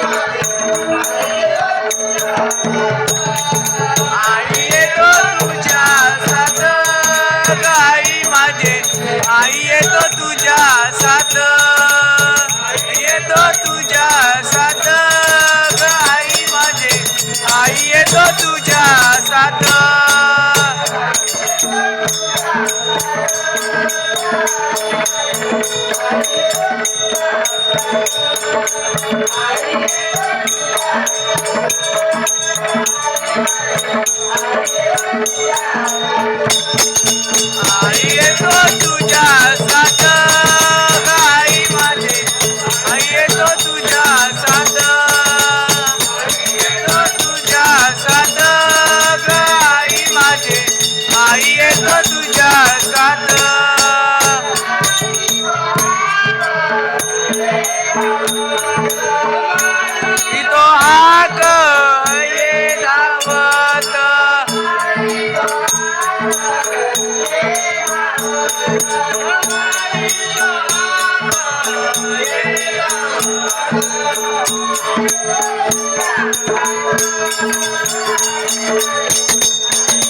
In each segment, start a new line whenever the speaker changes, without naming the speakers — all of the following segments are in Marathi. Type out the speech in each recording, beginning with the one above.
आई आहे तो तुझ्या साथ, आई माझे आई आहे तो तुझ्या साथ, आई तो तुझ्या तुझा Thank you.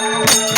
Música